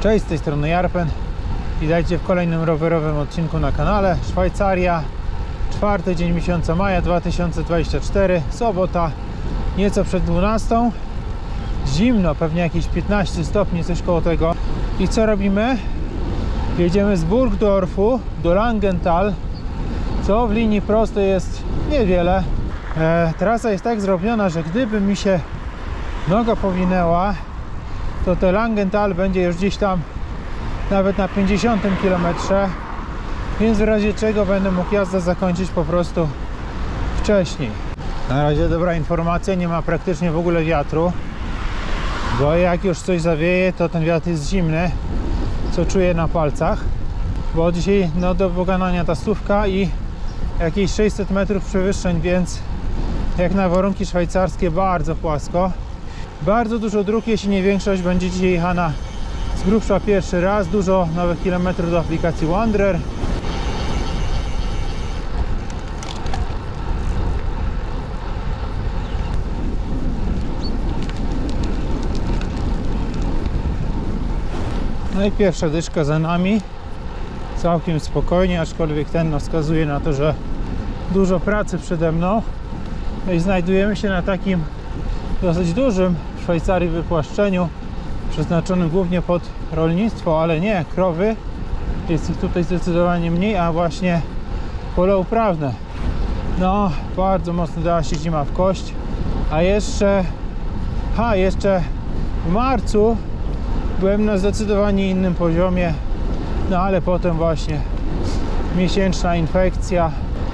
Cześć, z tej strony Jarpen. Witajcie w kolejnym rowerowym odcinku na kanale. Szwajcaria, czwarty dzień miesiąca maja 2024, sobota, nieco przed 12. Zimno, pewnie jakieś 15 stopni, coś koło tego. I co robimy? Jedziemy z Burgdorfu do Langenthal, co w linii prostej jest niewiele. E, trasa jest tak zrobiona, że gdyby mi się noga powinęła, to te Langenthal będzie już gdzieś tam nawet na 50 km, więc w razie czego będę mógł jazdę zakończyć po prostu wcześniej. Na razie dobra informacja, nie ma praktycznie w ogóle wiatru, bo jak już coś zawieje, to ten wiatr jest zimny, co czuję na palcach, bo dzisiaj no, do pokonania ta stówka i jakieś 600 metrów przewyższeń, więc jak na warunki szwajcarskie bardzo płasko. Bardzo dużo dróg, jeśli nie większość, będzie dzisiaj jechana z grubsza pierwszy raz. Dużo nowych kilometrów do aplikacji Wanderer. No i pierwsza dyszka za nami. Całkiem spokojnie, aczkolwiek ten no, wskazuje na to, że dużo pracy przede mną. No i znajdujemy się na takim dosyć dużym w Szwajcarii wypłaszczeniu przeznaczonym głównie pod rolnictwo, ale nie krowy. Jest ich tutaj zdecydowanie mniej, a właśnie pole uprawne. No, bardzo mocno dała się zima w kość. A jeszcze, ha, jeszcze w marcu byłem na zdecydowanie innym poziomie. No ale potem właśnie miesięczna infekcja.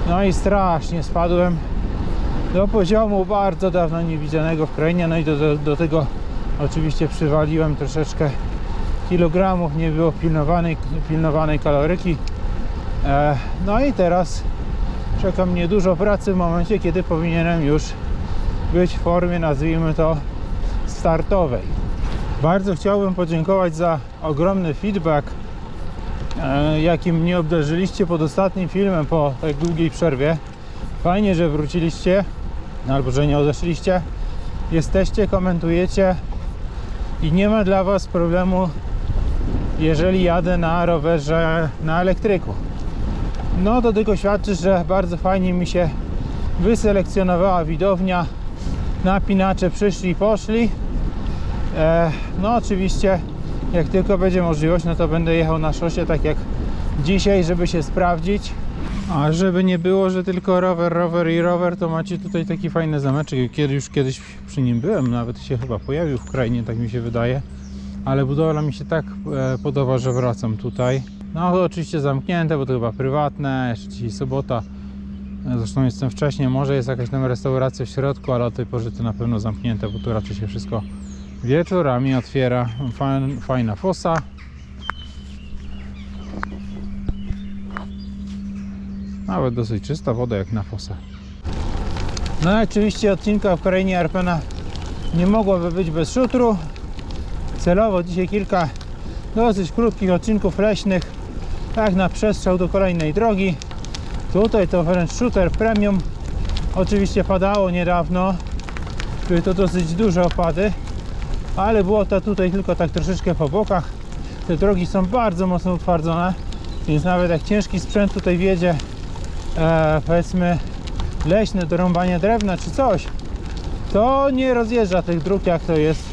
No i strasznie spadłem do poziomu bardzo dawno niewidzianego w krainie. No i do, do, do tego oczywiście przywaliłem troszeczkę kilogramów, nie było pilnowanej, pilnowanej kaloryki. E, no i teraz czeka mnie dużo pracy w momencie, kiedy powinienem już być w formie, nazwijmy to, startowej. Bardzo chciałbym podziękować za ogromny feedback, jakim mnie obdarzyliście pod ostatnim filmem po tak długiej przerwie. Fajnie, że wróciliście, albo że nie odeszliście. Jesteście, komentujecie i nie ma dla Was problemu, jeżeli jadę na rowerze na elektryku. No to tylko świadczy, że bardzo fajnie mi się wyselekcjonowała widownia. Napinacze przyszli i poszli. E, no oczywiście, jak tylko będzie możliwość, no to będę jechał na szosie, tak jak dzisiaj, żeby się sprawdzić. A żeby nie było, że tylko rower, rower i rower, to macie tutaj taki fajny zameczek. Kiedy już kiedyś przy nim byłem, nawet się chyba pojawił w krainie, tak mi się wydaje. Ale budowla mi się tak e, podoba, że wracam tutaj. No oczywiście zamknięte, bo to chyba prywatne, jeszcze dzisiaj sobota. Zresztą jestem wcześniej, może jest jakaś tam restauracja w środku, ale o tej porze to na pewno zamknięte, bo tu raczej się wszystko wieczorami otwiera. Fajna, fosa. Nawet dosyć czysta woda jak na fosę. No i oczywiście odcinka w krainie Arpena nie mogłoby być bez szutru. Celowo dzisiaj kilka dosyć krótkich odcinków leśnych, tak na przestrzał do kolejnej drogi. Tutaj to wręcz shooter premium. Oczywiście padało niedawno, były to dosyć duże opady, ale było to tutaj tylko tak troszeczkę po bokach. Te drogi są bardzo mocno utwardzone, więc nawet jak ciężki sprzęt tutaj wjedzie, e, powiedzmy leśne do rąbania drewna czy coś, to nie rozjeżdża tych dróg jak to jest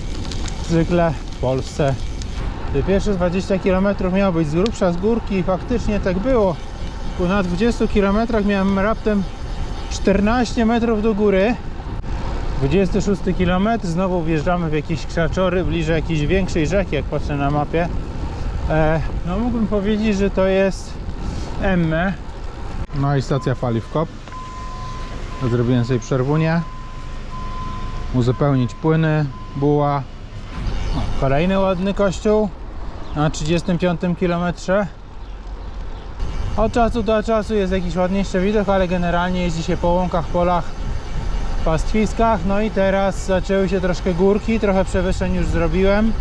zwykle w Polsce. Te pierwsze 20 km miało być z grubsza z górki i faktycznie tak było. Bo na 20 km miałem raptem 14 metrów do góry. 26 km znowu wjeżdżamy w jakieś krzaczory bliżej jakiejś większej rzeki, jak patrzę na mapie. E, no mógłbym powiedzieć, że to jest Emme. No i stacja paliw KOP. Zrobiłem sobie przerwunię. Uzupełnić płyny, buła. O, kolejny ładny kościół na 35 km. Od czasu do czasu jest jakiś ładniejszy widok, ale generalnie jeździ się po łąkach, polach, pastwiskach. No i teraz zaczęły się troszkę górki, trochę przewyższeń już zrobiłem.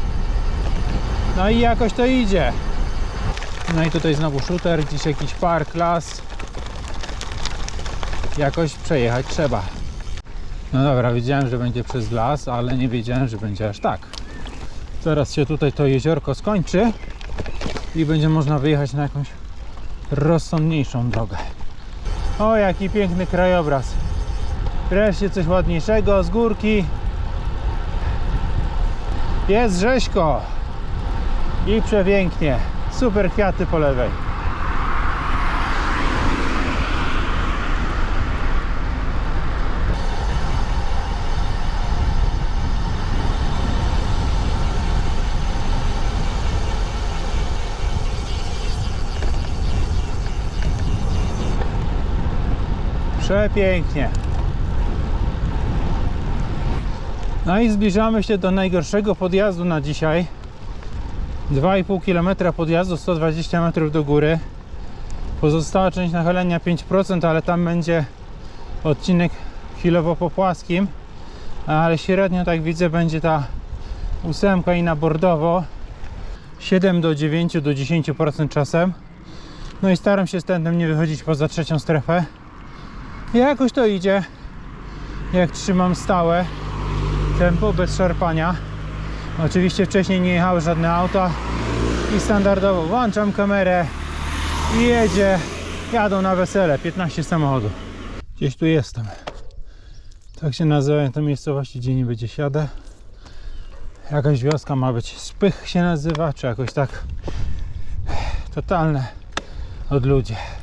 No i jakoś to idzie. No i tutaj znowu shooter, gdzieś jakiś park, las. jakoś przejechać trzeba. No dobra, wiedziałem, że będzie przez las, ale nie wiedziałem, że będzie aż tak. Zaraz się tutaj to jeziorko skończy i będzie można wyjechać na jakąś rozsądniejszą drogę. O, jaki piękny krajobraz. Wreszcie coś ładniejszego z górki. Jest rzeźko i przepięknie. Super kwiaty po lewej. Przepięknie. No i zbliżamy się do najgorszego podjazdu na dzisiaj. 2,5 km podjazdu, 120 metrów do góry. Pozostała część nachylenia 5%, ale tam będzie odcinek chwilowo po płaskim. Ale średnio, tak widzę, będzie ta ósemka i na bordowo 7 do 9 do 10% czasem. No i staram się z tędem nie wychodzić poza trzecią strefę. I jakoś to idzie. Jak trzymam stałe tempo bez szarpania. Oczywiście wcześniej nie jechały żadne auta i standardowo włączam kamerę i jedzie. Jadą na wesele, 15 samochodów. Gdzieś tu jestem. Tak się nazywają te miejscowości, gdzie niby gdzieś jadę. Jakaś wioska ma być, Spych się nazywa, czy jakoś tak totalne odludzie. You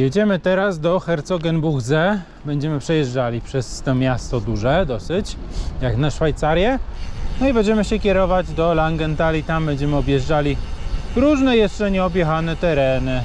Jedziemy teraz do Herzogenbuchse. Będziemy przejeżdżali przez to miasto duże dosyć, jak na Szwajcarię. No i będziemy się kierować do Langenthal tam będziemy objeżdżali różne jeszcze nieobjechane tereny.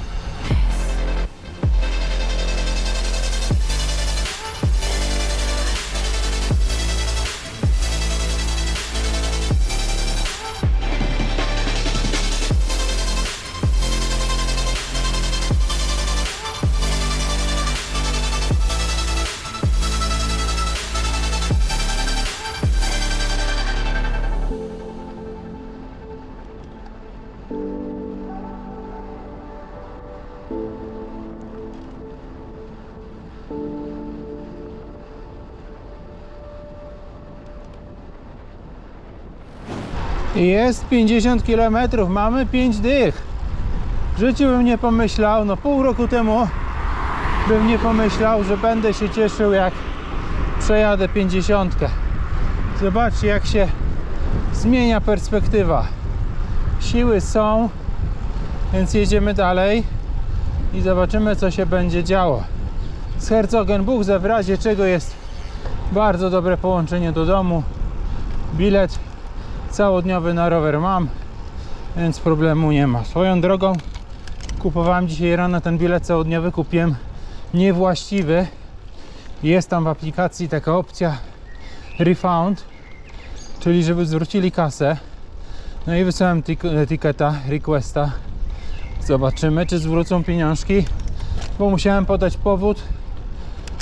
Jest 50 km, mamy 5 dych. W życiu bym nie pomyślał, no pół roku temu bym nie pomyślał, że będę się cieszył jak przejadę 50. Zobaczcie jak się zmienia perspektywa. Siły są, więc jedziemy dalej i zobaczymy co się będzie działo. Z Herzogenbuchse w razie czego jest bardzo dobre połączenie do domu. Bilet całodniowy na rower mam, więc problemu nie ma. Swoją drogą kupowałem dzisiaj rano ten bilet całodniowy, kupiłem niewłaściwy. Jest tam w aplikacji taka opcja refund, czyli żeby zwrócili kasę. No i wysłałem etykieta, requesta. Zobaczymy, czy zwrócą pieniążki, bo musiałem podać powód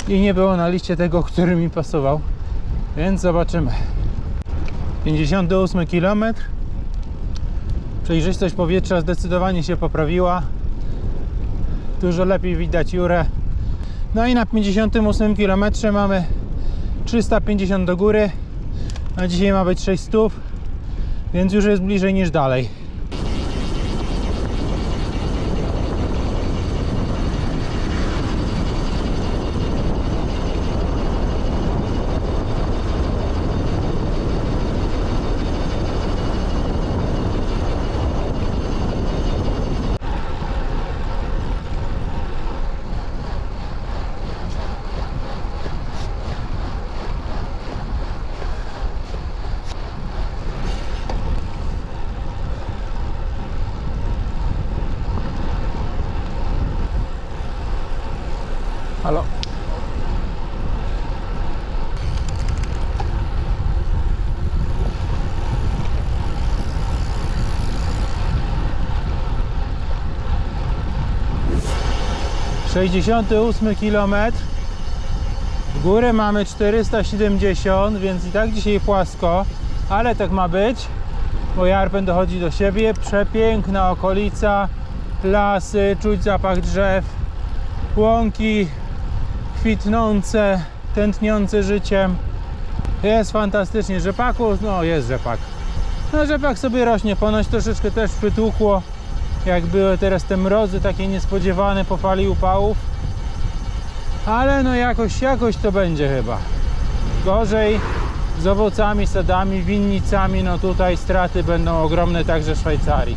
i nie było na liście tego, który mi pasował. Więc zobaczymy. 58 km. Przejrzystość powietrza zdecydowanie się poprawiła. Dużo lepiej widać Jurę. No i na 58 km mamy 350 do góry. A dzisiaj ma być 600, więc już jest bliżej niż dalej. 68 km w górę mamy 470 więc i tak dzisiaj płasko ale tak ma być bo Jarpen dochodzi do siebie. Przepiękna okolica lasy, czuć zapach drzew łąki kwitnące tętniące życiem. Jest fantastycznie, rzepaku, no jest rzepak. No rzepak sobie rośnie, ponoć troszeczkę też przytłukło jak były teraz te mrozy takie niespodziewane po fali upałów. Ale no jakoś, jakoś to będzie chyba. Gorzej z owocami, sadami, winnicami, no tutaj straty będą ogromne także w Szwajcarii.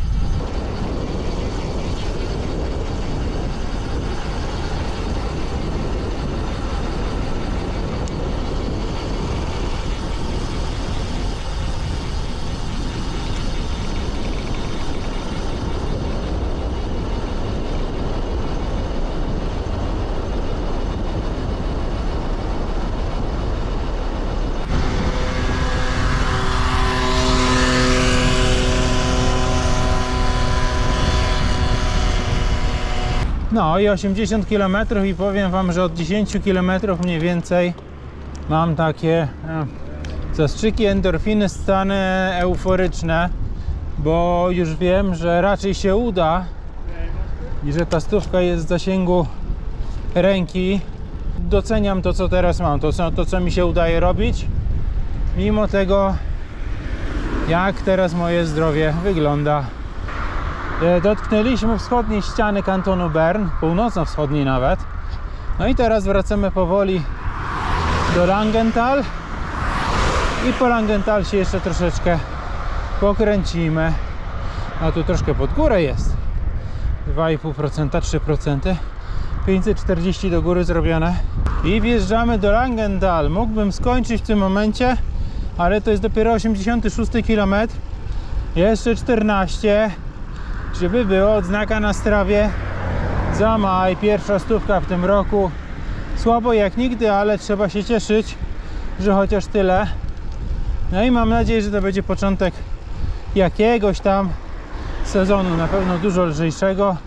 No i 80 km i powiem Wam, że od 10 km mniej więcej mam takie e, zastrzyki endorfiny, stany euforyczne, bo już wiem, że raczej się uda i że ta stówka jest w zasięgu ręki. Doceniam to, co teraz mam, to, to co mi się udaje robić, mimo tego, jak teraz moje zdrowie wygląda. E, Dotknęliśmy wschodniej ściany kantonu Bern, północno-wschodniej nawet. No i teraz wracamy powoli do Langenthal. I po Langenthal się jeszcze troszeczkę pokręcimy. A tu troszkę pod górę jest. 2,5%, 3%. 540 do góry zrobione. I wjeżdżamy do Langenthal. Mógłbym skończyć w tym momencie, ale to jest dopiero 86 km. Jeszcze 14 żeby było odznaka na strawie za maj, pierwsza stówka w tym roku. Słabo jak nigdy, ale trzeba się cieszyć, że chociaż tyle. No i mam nadzieję, że to będzie początek jakiegoś tam sezonu, na pewno dużo lżejszego,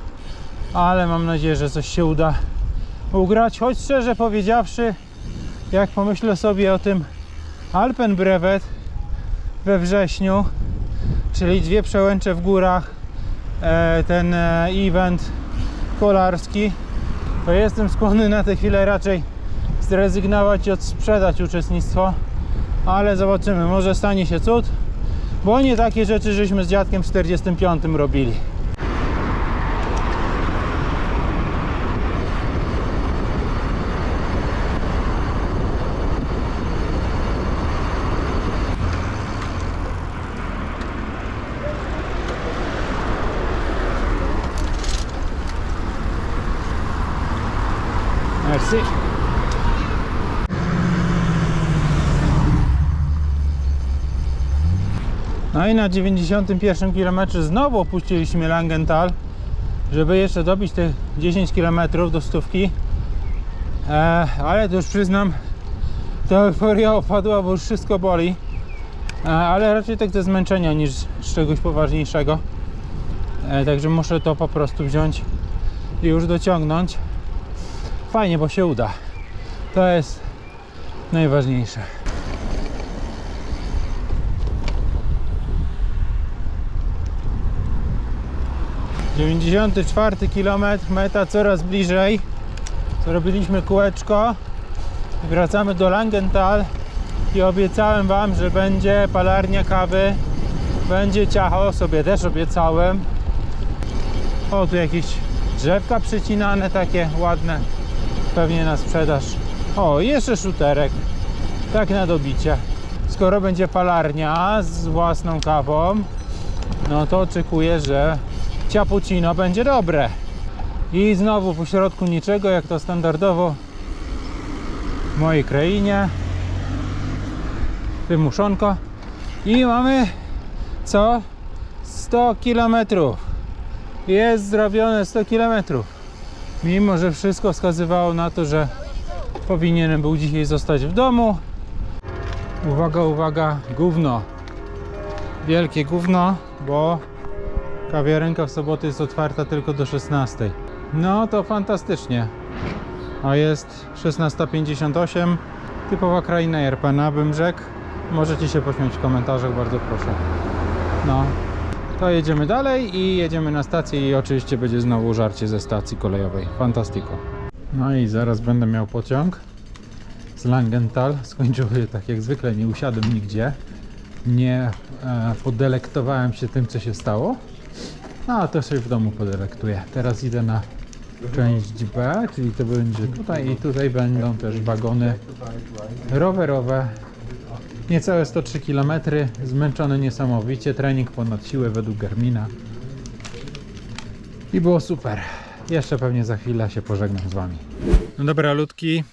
ale mam nadzieję, że coś się uda ugrać. Choć szczerze powiedziawszy, jak pomyślę sobie o tym Alpenbrevet we wrześniu, czyli dwie przełęcze w górach, ten e, event kolarski, to jestem skłonny na tę chwilę raczej zrezygnować i odsprzedać uczestnictwo, ale zobaczymy, może stanie się cud, bo nie takie rzeczy żeśmy z dziadkiem w 45 robili. Merci. No i na 91 km znowu opuściliśmy Langenthal, żeby jeszcze dobić te 10 km do stówki. E, ale to już przyznam, ta euforia opadła, bo już wszystko boli. E, ale raczej tak ze zmęczenia niż z czegoś poważniejszego. E, także muszę to po prostu wziąć i już dociągnąć. Fajnie, bo się uda. To jest najważniejsze. Dziewięćdziesiąty czwarty kilometr, meta coraz bliżej. Zrobiliśmy kółeczko. Wracamy do Langenthal i obiecałem Wam, że będzie palarnia kawy, będzie ciacho, sobie też obiecałem. O, tu jakieś drzewka przycinane, takie ładne, pewnie na sprzedaż. O, jeszcze szuterek, tak na dobicie. Skoro będzie palarnia z własną kawą, no to oczekuję, że cappuccino będzie dobre. I znowu po środku niczego, jak to standardowo w mojej krainie. Wymuszonko. I mamy co? 100 km. Jest zrobione 100 km. Mimo, że wszystko wskazywało na to, że powinienem był dzisiaj zostać w domu. Uwaga, uwaga, gówno. Wielkie gówno, bo kawiarenka w soboty jest otwarta tylko do 16. No to fantastycznie. A jest 16.58. Typowa kraina Jerpena, bym rzekł. Możecie się pośmiać w komentarzach, bardzo proszę. No, to jedziemy dalej i jedziemy na stację i oczywiście będzie znowu żarcie ze stacji kolejowej. Fantastico. No i zaraz będę miał pociąg z Langenthal. Skończył się tak jak zwykle, nie usiadłem nigdzie. Nie e, podelektowałem się tym, co się stało. No, to sobie w domu podelektuję. Teraz idę na część B, czyli to będzie tutaj i tutaj będą też wagony rowerowe. Niecałe 103 km, zmęczony niesamowicie, trening ponad siłę według Garmina. I było super. Jeszcze pewnie za chwilę się pożegnam z Wami. No dobra, ludki,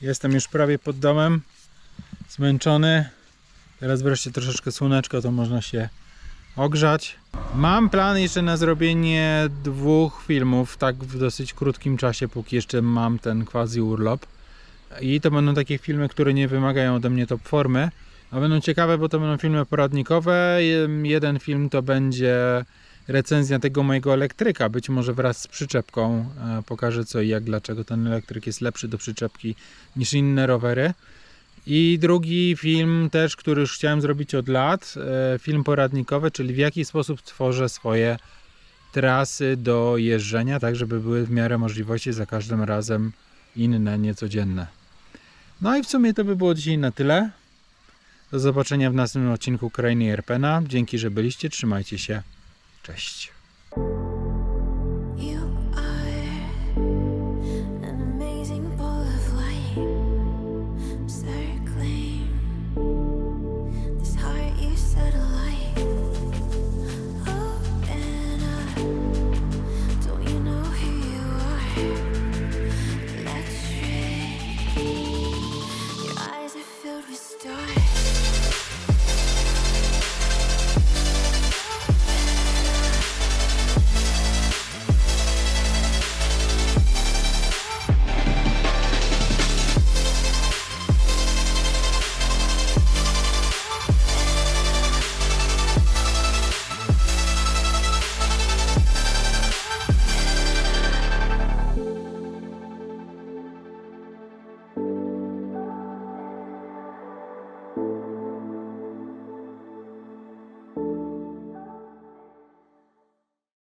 jestem już prawie pod domem. Zmęczony. Teraz wreszcie troszeczkę słoneczko, to można się ogrzać. Mam plan jeszcze na zrobienie dwóch filmów, tak w dosyć krótkim czasie, póki jeszcze mam ten quasi urlop. I to będą takie filmy, które nie wymagają ode mnie top formy, a będą ciekawe, bo to będą filmy poradnikowe. Jeden film to będzie recenzja tego mojego elektryka, być może wraz z przyczepką. E, Pokażę co i jak, dlaczego ten elektryk jest lepszy do przyczepki niż inne rowery. I drugi film też, który już chciałem zrobić od lat, e, film poradnikowy, czyli w jaki sposób tworzę swoje trasy do jeżdżenia, tak żeby były w miarę możliwości za każdym razem inne, niecodzienne. No i w sumie to by było dzisiaj na tyle. Do zobaczenia w następnym odcinku Krainy Jerpena. Dzięki, że byliście. Trzymajcie się. Cześć.